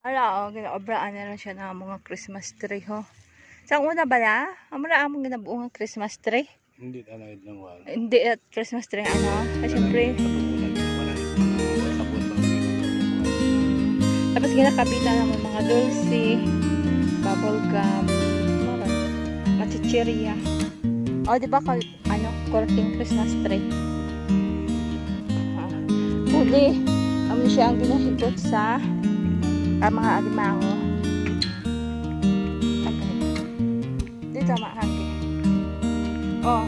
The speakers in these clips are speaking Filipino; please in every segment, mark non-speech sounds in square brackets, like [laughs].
Ala, oh, ginaobraan na lang siya ng mga Christmas tree, ho. Sa una ba na? Amara among ginabuo nga Christmas tree? Hindi tanawid ng wala. Hindi at Christmas tree, ano? Kasi ang mga ng tapos ginakapitan ng mga dulce, bubble gum, mga machichirya. O, di ba, ano, korting Christmas tree? Ah, Huli, um, siya ang ginahigot sa ah, mga alimango. Okay. Dito, maangke. Oh,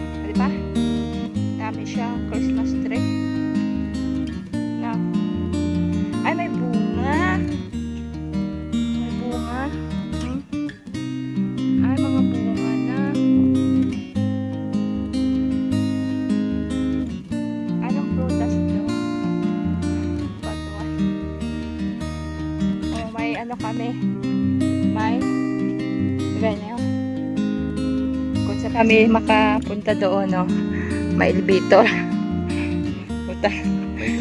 may ano kami. May ganyan. Kung sa kami makapunta doon, no? May elevator. Puta.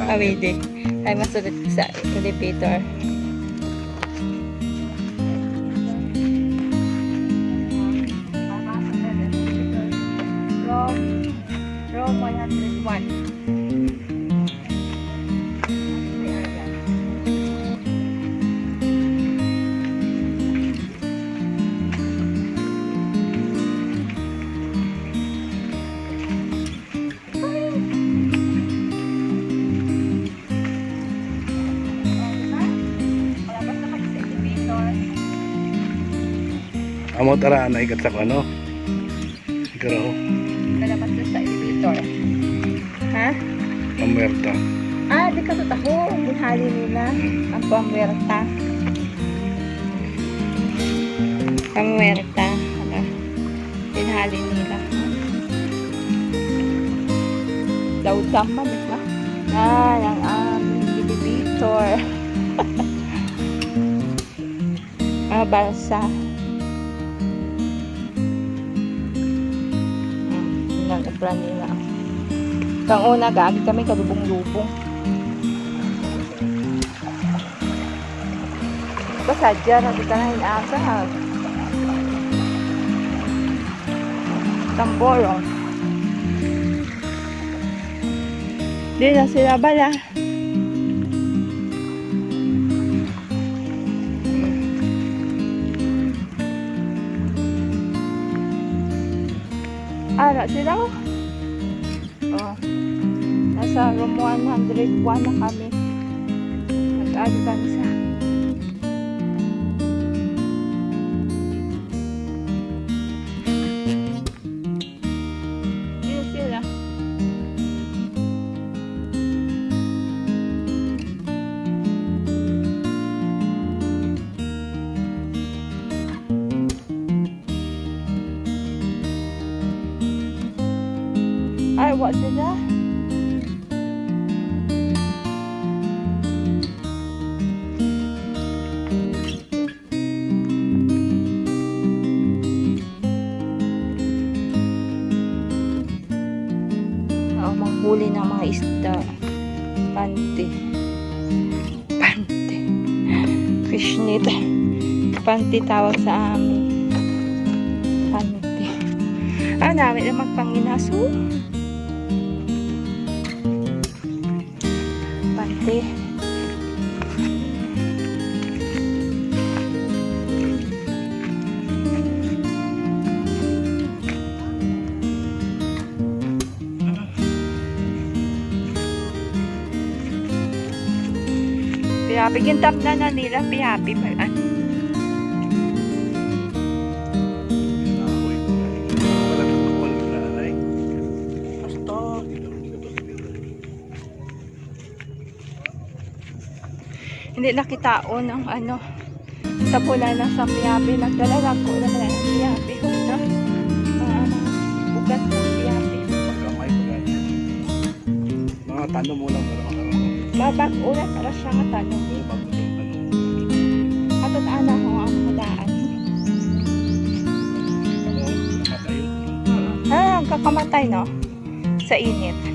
Kami din. Ay masulit sa elevator. Room, room 101. Amo tara na ikat sa ano. Palabas na sa elevator. Ha? pamwerta. Ah, di ka totoo. Buhali nila. Ang pamwerta. Pamwerta. Ano? Tinhali nila. Lautang man, di ba? Ah, yung aming elevator. [laughs] ah, balsa. Nila. Kang una, gagi kami kalubong-lubong. Pasadya, nandito ka na inaasa. Tamboro. Di na sila bala. Ara sila oh. Oh. Nasa room 101 na kami. Nag-ano What sila? Oo, manghuli ng mga isda. Pante. Pante. Fishnit. Pante tawag sa amin. Pante. Ah, namin na magpanginaso. Pante. Piyapi, gintap na na nila, piyapi. Ano? Hindi nakitao ng ano, sa pula na sa piyapi. Nagdala ko na ng piyapi. Kung na, mga mga ugat ng piyapi. Pagkamay ko lang. Mga tanong mo lang. Mabag ulat para siya nga tanong. Pero bago yung tanong. At at ana ko ang madaan. Ah, ang kakamatay no? Sa init.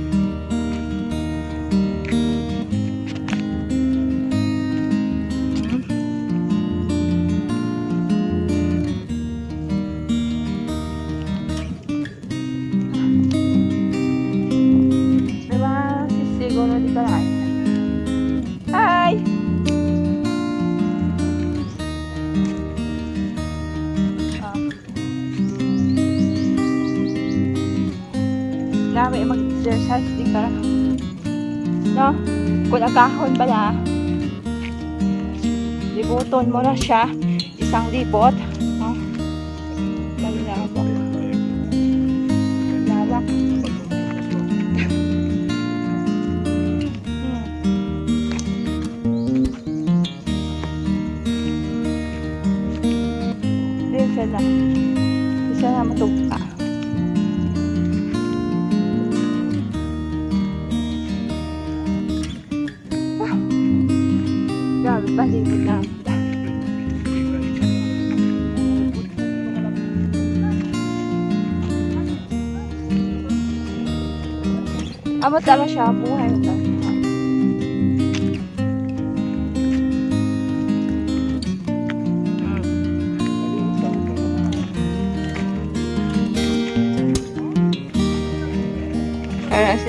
Di ka. No? Kung agahon ba na, libuton mo na siya. Isang libot. No? Malawak. Lawak. Hmm. Isa na. Isa na matugka. Amo tama siya, buhay mo.